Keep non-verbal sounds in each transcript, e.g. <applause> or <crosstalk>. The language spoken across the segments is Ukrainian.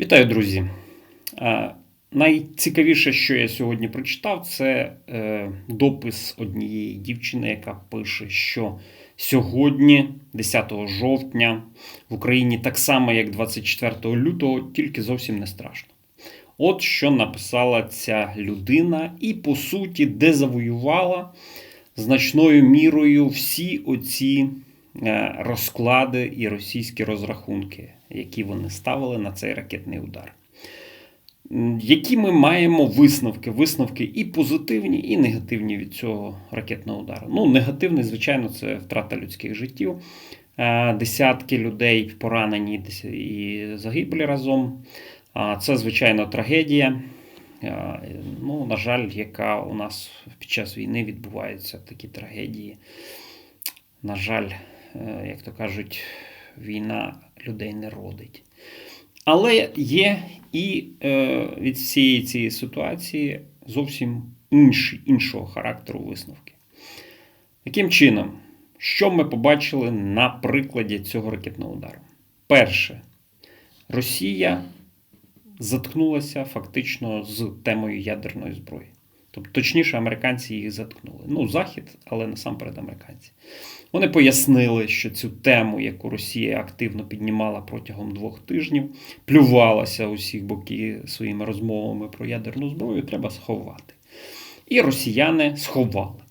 Вітаю, друзі! Найцікавіше, що я сьогодні прочитав, це е, допис однієї дівчини, яка пише, що сьогодні, 10 жовтня, в Україні так само, як 24 лютого, тільки зовсім не страшно. От що написала ця людина, і по суті дезавоювала значною мірою всі оці розклади і російські розрахунки, які вони ставили на цей ракетний удар. Які ми маємо висновки? Висновки і позитивні, і негативні від цього ракетного удару. Ну, негативний, звичайно, це втрата людських життів. Е, Десятки людей поранені і загиблі разом. Це, звичайно, трагедія. Е, Ну, на жаль, яка у нас під час війни відбуваються такі трагедії. На жаль, е, як то кажуть, війна людей не родить. Але є і е, від всієї цієї ситуації зовсім інші, іншого характеру висновки. Яким чином, що ми побачили на прикладі цього ракетного удару? Перше, Росія заткнулася фактично з темою ядерної зброї. Тобто, точніше, американці їх заткнули. Ну, Захід, але насамперед американці. Вони пояснили, що цю тему, яку Росія активно піднімала протягом двох тижнів, плювалася усіх боків своїми розмовами про ядерну зброю, треба сховати. І росіяни сховали.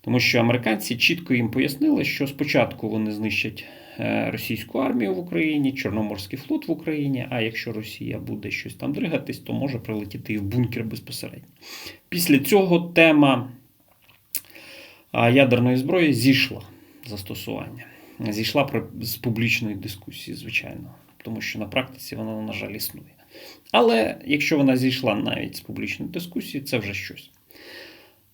Тому що американці чітко їм пояснили, що спочатку вони знищать е, російську армію в Україні, Чорноморський флот в Україні. А якщо Росія буде щось там дригатись, то може прилетіти і в бункер безпосередньо. Після цього тема ядерної зброї зійшла застосування. Зійшла з публічної дискусії, звичайно, тому що на практиці вона, на жаль, існує. Але якщо вона зійшла навіть з публічної дискусії, це вже щось.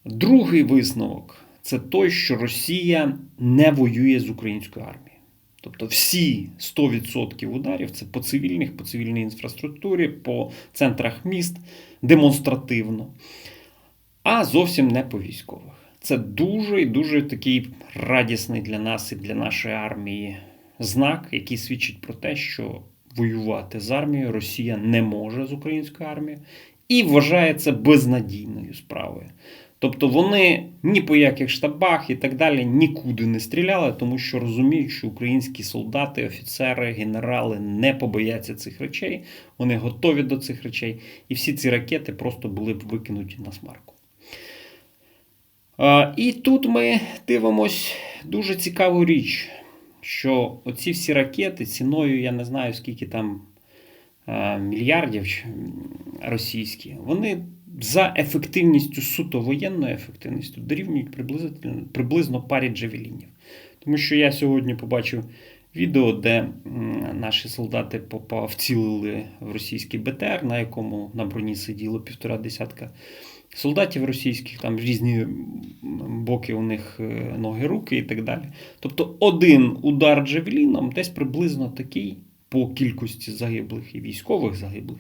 Другий висновок це той, що Росія не воює з українською армією. Тобто всі 100% ударів це по цивільних, по цивільній інфраструктурі, по центрах міст демонстративно, а зовсім не по військових. Це дуже і дуже такий радісний для нас і для нашої армії знак, який свідчить про те, що воювати з армією Росія не може з українською армією і вважає це безнадійною справою. Тобто вони ні по яких штабах і так далі нікуди не стріляли, тому що розуміють, що українські солдати, офіцери, генерали не побояться цих речей, вони готові до цих речей, і всі ці ракети просто були б викинуті на смарку. І тут ми дивимось дуже цікаву річ, що оці всі ракети ціною, я не знаю, скільки там мільярдів російські, вони за ефективністю, суто воєнною ефективністю, дорівнюють приблизно, приблизно парі джавелінів. Тому що я сьогодні побачив відео, де наші солдати попав, вцілили в російський БТР, на якому на броні сиділо півтора десятка солдатів російських, там різні боки у них е, ноги, руки і так далі. Тобто один удар джавеліном десь приблизно такий по кількості загиблих і військових загиблих,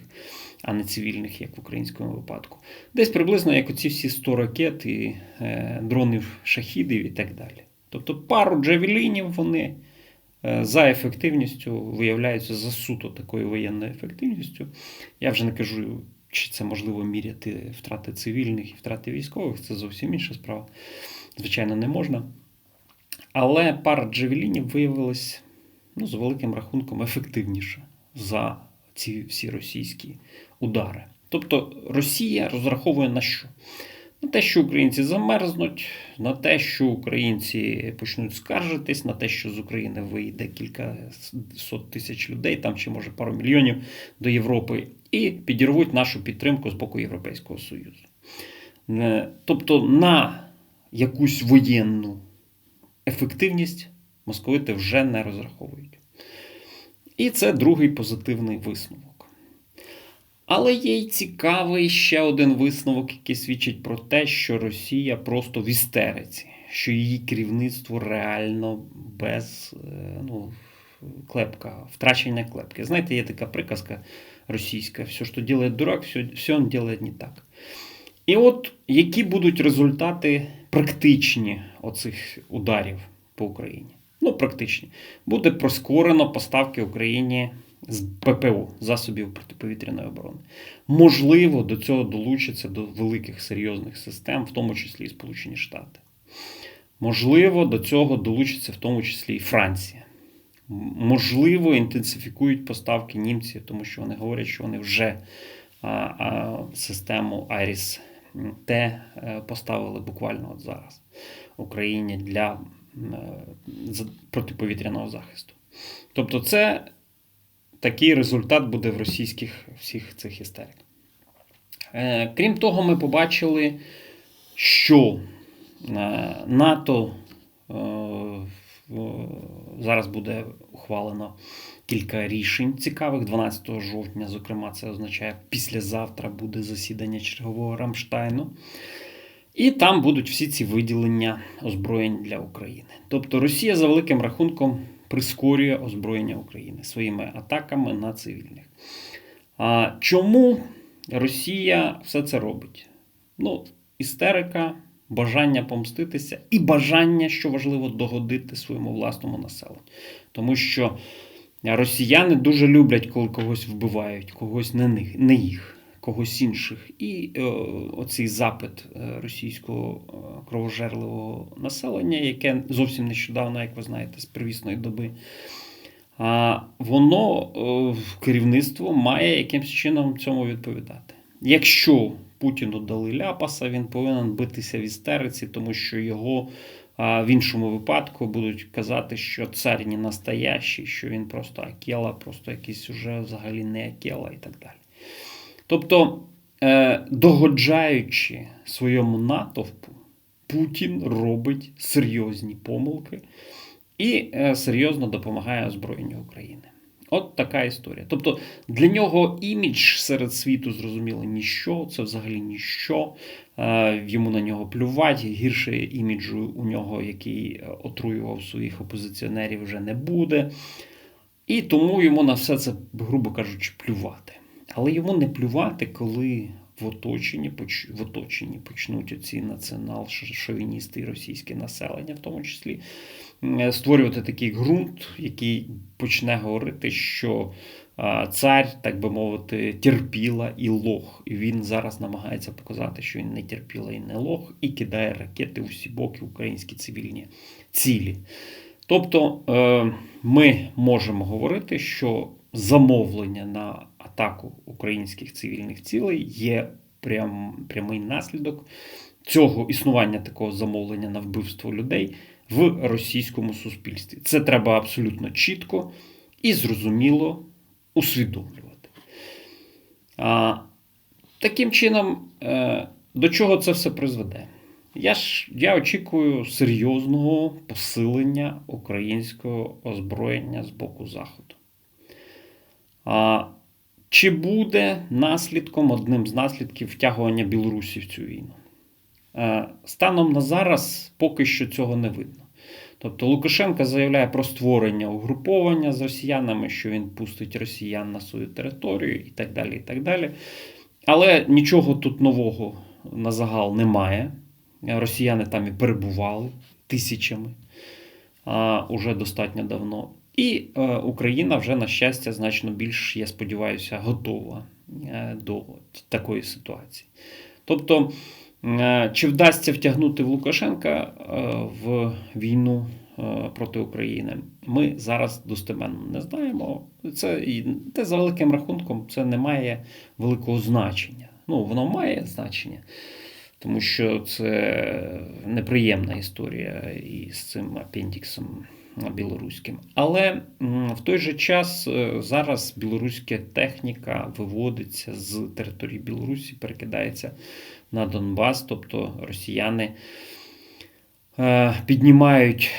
а не цивільних, як в українському випадку. Десь приблизно як оці всі 100 ракет і е, дронів шахідів і так далі. Тобто пару джавелінів вони е, за ефективністю виявляються за суто такою воєнною ефективністю. Я вже не кажу, чи це можливо міряти втрати цивільних і втрати військових, це зовсім інша справа. Звичайно, не можна. Але пара джавелінів виявилась ну, з великим рахунком ефективніша за ці всі російські удари. Тобто Росія розраховує на що? На те, що українці замерзнуть, на те, що українці почнуть скаржитись, на те, що з України вийде кілька сот тисяч людей, там чи може пару мільйонів до Європи, і підірвуть нашу підтримку з боку Європейського Союзу. Е, Тобто на якусь воєнну ефективність московити вже не розраховують. І це другий позитивний висновок. Але є й цікавий ще один висновок, який свідчить про те, що Росія просто в істериці, що її керівництво реально без е, ну, клепка, втрачення клепки. Знаєте, є така приказка російська: все, що робить дурак, все, все він робить не так. І от які будуть результати практичні оцих ударів по Україні? Ну, практичні. Буде прискорено поставки Україні з ППО, засобів протиповітряної оборони. Можливо, до цього долучаться до великих серйозних систем, в тому числі і Сполучені Штати. Можливо, до цього долучиться в тому числі і Франція. Можливо, інтенсифікують поставки німці, тому що вони говорять, що вони вже а, а, систему Айріс Т е, поставили буквально от зараз Україні для протиповітряного захисту. Тобто, це такий результат буде в російських всіх цих істерик. Е, Крім того, ми побачили, що е, НАТО е, зараз буде ухвалено кілька рішень цікавих. 12 жовтня, зокрема, це означає, післязавтра буде засідання чергового Рамштайну. І там будуть всі ці виділення озброєнь для України. Тобто Росія за великим рахунком прискорює озброєння України своїми атаками на цивільних. А чому Росія все це робить? Ну, істерика, бажання помститися і бажання, що важливо, догодити своєму власному населенню. Тому що росіяни дуже люблять, коли когось вбивають, когось не, їх, когось інших. І е, оцей запит е, російського е, кровожерливого населення, яке зовсім нещодавно, як ви знаєте, з первісної доби. А воно керівництво має якимось чином цьому відповідати. Якщо Путіну дали ляпаса, він повинен битися в істериці, тому що його в іншому випадку будуть казати, що цар не настоящий, що він просто акела, просто якийсь уже взагалі не акела і так далі. Тобто, е, догоджаючи своєму натовпу, Путін робить серйозні помилки і е, серйозно допомагає озброєнню України. От така історія. Тобто для нього імідж серед світу зрозуміло ніщо, це взагалі ніщо. Е, Йому на нього плювати. Гірше іміджу у нього, який отруював своїх опозиціонерів, вже не буде. І тому йому на все це, грубо кажучи, плювати. Але йому не плювати, коли в оточенні, в оточенні почнуть оці націонал-шовіністи і російське населення, в тому числі, створювати такий ґрунт, який почне говорити, що цар, так би мовити, терпіла і лох. І він зараз намагається показати, що він не терпіла і не лох, і кидає ракети у всі боки українські цивільні цілі. Тобто е, ми можемо говорити, що замовлення на атаку українських цивільних цілей є прям, прямий наслідок цього існування такого замовлення на вбивство людей в російському суспільстві. Це треба абсолютно чітко і зрозуміло усвідомлювати. А, таким чином, е, до чого це все призведе? Я ж я очікую серйозного посилення українського озброєння з боку Заходу. Чи буде наслідком одним з наслідків втягування Білорусі в цю війну? Е, Станом на зараз поки що цього не видно. Тобто Лукашенко заявляє про створення угруповання з росіянами, що він пустить росіян на свою територію і так далі. і так далі. Але нічого тут нового на загал немає. Росіяни там і перебували тисячами а, уже достатньо давно. І е, Україна вже, на щастя, значно більш, я сподіваюся, готова е, до такої ситуації. Тобто, е, чи вдасться втягнути в Лукашенка в війну проти України, ми зараз достеменно не знаємо. Це, і, те за великим рахунком це не має великого значення. Ну, воно має значення тому що це неприємна історія із цим апендіксом білоруським. Але в той же час е, зараз білоруська техніка виводиться з території Білорусі, перекидається на Донбас, тобто росіяни е, піднімають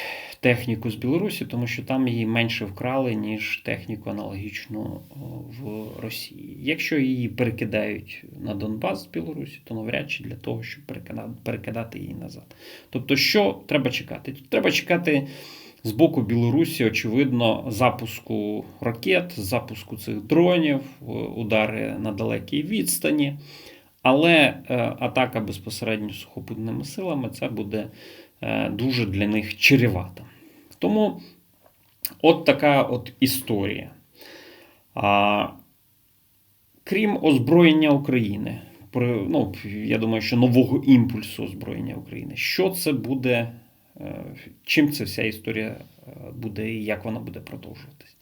техніку з Білорусі, тому що там її менше вкрали, ніж техніку аналогічну в Росії. Якщо її перекидають на Донбас з Білорусі, то навряд чи для того, щоб перекидати, її назад. Тобто, що треба чекати? Треба чекати. З боку Білорусі, очевидно, запуску ракет, запуску цих дронів, е, удари на далекій відстані. Але е, атака безпосередньо сухопутними силами це буде е, дуже для них чревато. Тому от така от історія. А, крім озброєння України, ну, я думаю, що нового імпульсу озброєння України, що це буде, е, чим ця вся історія е, буде і як вона буде продовжуватись?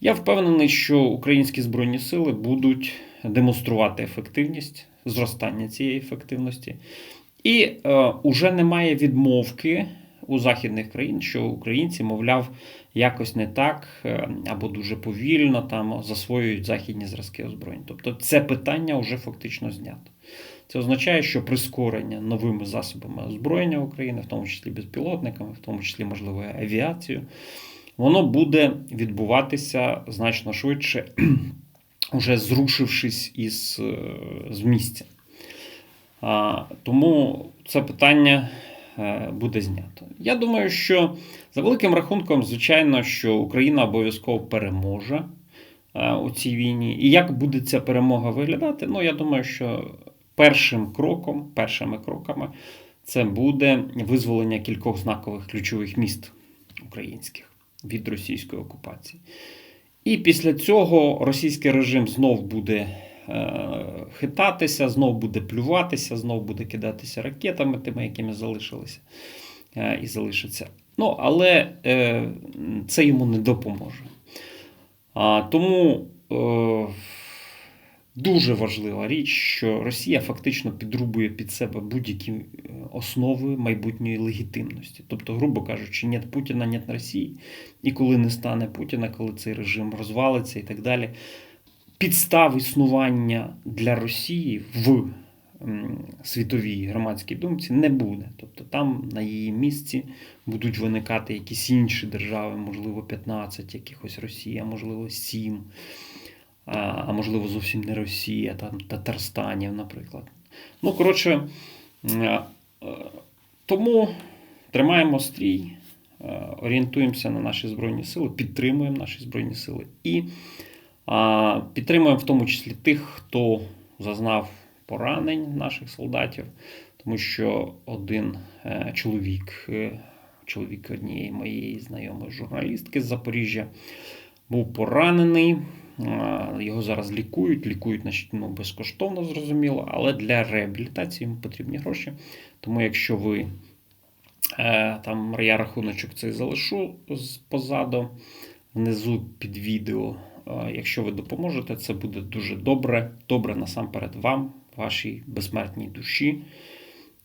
Я впевнений, що українські збройні сили будуть демонструвати ефективність, зростання цієї ефективності. І е, уже немає відмовки у західних країн, що українці, мовляв, якось не так е, або дуже повільно там засвоюють західні зразки озброєнь. Тобто це питання вже фактично знято. Це означає, що прискорення новими засобами озброєння України, в тому числі безпілотниками, в тому числі, можливо, авіацією, воно буде відбуватися значно швидше, <clears throat> уже зрушившись із е, з місця. А, Тому це питання буде знято. Я думаю, що за великим рахунком, звичайно, що Україна обов'язково переможе е, у цій війні. І як буде ця перемога виглядати? Ну, я думаю, що першим кроком, першими кроками це буде визволення кількох знакових ключових міст українських від російської окупації. І після цього російський режим знов буде е, хитатися, знов буде плюватися, знов буде кидатися ракетами, тими, якими залишилися е, і залишиться. Ну, але е, це йому не допоможе. Тому е, дуже важлива річ, що Росія фактично підрубує під себе будь-які е, основи майбутньої легітимності. Тобто, грубо кажучи, нет Путіна, нет Росії. І коли не стане Путіна, коли цей режим розвалиться і так далі, підстав існування для Росії в світовій громадській думці не буде. Тобто там на її місці будуть виникати якісь інші держави, можливо, 15 якихось Росія, можливо, 7, а можливо, зовсім не Росія, там Татарстанів, наприклад. Ну, коротше, тому тримаємо стрій, орієнтуємося на наші Збройні Сили, підтримуємо наші Збройні Сили і підтримуємо в тому числі тих, хто зазнав поранень наших солдатів, тому що один е, чоловік, е, чоловік однієї моєї знайомої журналістки з Запоріжжя, був поранений. Його зараз лікують, лікують ну, безкоштовно, зрозуміло, але для реабілітації йому потрібні гроші. Тому, якщо ви е, там я рахуночок цей залишу позаду, внизу під відео, якщо ви допоможете, це буде дуже добре. Добре насамперед вам, вашій безсмертній душі.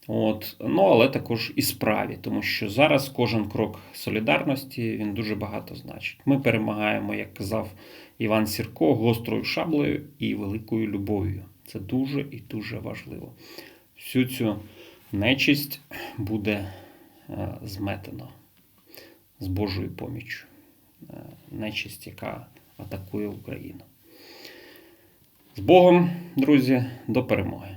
От. Ну, Але також і справі, тому що зараз кожен крок солідарності він дуже багато значить. Ми перемагаємо, як казав Іван Сірко, гострою шаблею і великою любов'ю. Це дуже і дуже важливо. Всю цю нечисть буде е, зметено з Божою поміччю. Е, нечисть, яка атакує Україну. З Богом, друзі, до перемоги!